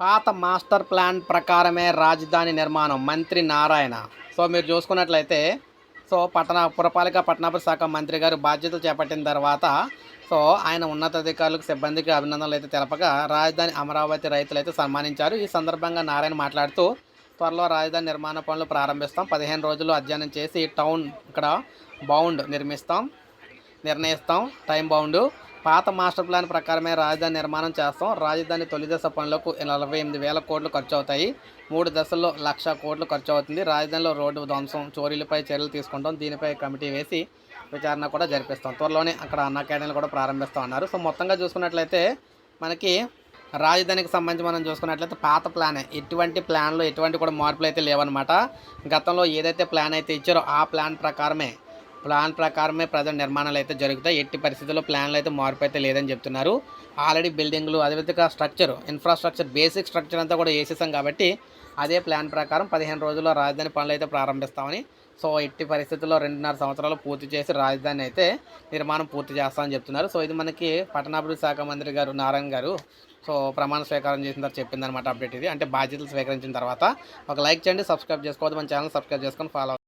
పాత master plan ప్రకారమే రాజధాని నిర్మాణం. మంత్రి నారాయణ. సో మీరు చూసుకున్నట్లయితే సో పట్టణ పురపాలిక పట్టణాభివృద్ధి శాఖ మంత్రి గారు బాధ్యతలు చేపట్టిన తర్వాత సో ఆయన ఉన్నతాధికారులకు సిబ్బందికి అభినందనలు అయితే తెలపగా రాజధాని అమరావతి రైతులైతే సన్మానించారు. ఈ సందర్భంగా నారాయణ మాట్లాడుతూ త్వరలో రాజధాని నిర్మాణ పనులు ప్రారంభిస్తాం. పదిహేను రోజులు అధ్యయనం చేసి టౌన్ ఇక్కడ బౌండ్ నిర్మిస్తాం నిర్ణయిస్తాం టైం బౌండ్ పాత మాస్టర్ ప్లాన్ ప్రకారమే రాజధాని నిర్మాణం చేస్తాం. రాజధాని తొలి దశ పనులకు నలభై ఎనిమిది వేల కోట్లు ఖర్చు అవుతాయి మూడు దశల్లో లక్ష కోట్లు ఖర్చు అవుతుంది రాజధానిలో రోడ్డు ధ్వంసం చోరీలపై చర్యలు తీసుకుంటాం. దీనిపై కమిటీ వేసి విచారణ కూడా జరిపిస్తాం. త్వరలోనే అక్కడ అన్న అకాడమీలు కూడా ప్రారంభిస్తాం అన్నారు. సో మొత్తంగా చూసుకున్నట్లయితే మనకి రాజధానికి సంబంధించి మనం చూసుకున్నట్లయితే పాత ప్లానే ఎటువంటి ప్లాన్లో ఎటువంటి కూడా మార్పులు అయితే లేవన్నమాట. గతంలో ఏదైతే ప్లాన్ అయితే ఇచ్చారో ఆ ప్లాన్ ప్రకారమే ప్లాన్ ప్రకారమే ప్రజల నిర్మాణాలు అయితే జరుగుతాయి. ఎట్టి పరిస్థితుల్లో ప్లాన్లు అయితే మార్పు అయితే లేదని చెప్తున్నారు. ఆల్రెడీ బిల్డింగ్లు అదేవిధంగా స్ట్రక్చర్ ఇన్ఫ్రాస్ట్రక్చర్ బేసిక్ స్ట్రక్చర్ అంతా కూడా వేసేసాం కాబట్టి అదే ప్లాన్ ప్రకారం పదిహేను రోజుల్లో రాజధాని పనులు అయితే ప్రారంభిస్తామని. సో ఎట్టి పరిస్థితుల్లో రెండున్నర సంవత్సరాలు పూర్తి చేసి రాజధాని అయితే నిర్మాణం పూర్తి చేస్తామని చెప్తున్నారు. సో ఇది మనకి పట్టణాభివృద్ధి శాఖ మంత్రి గారు నారాయణ గారు సో ప్రమాణ స్వీకారం చేసిన తర్వాత చెప్పిందనమాట అప్డేట్ ఇది. అంటే బాధ్యతలు స్వీకరించిన తర్వాత. ఒక లైక్ చేయండి సబ్స్క్రైబ్ చేసుకోవద్దు. మన ఛానల్ సబ్స్క్రైబ్ చేసుకొని ఫాలో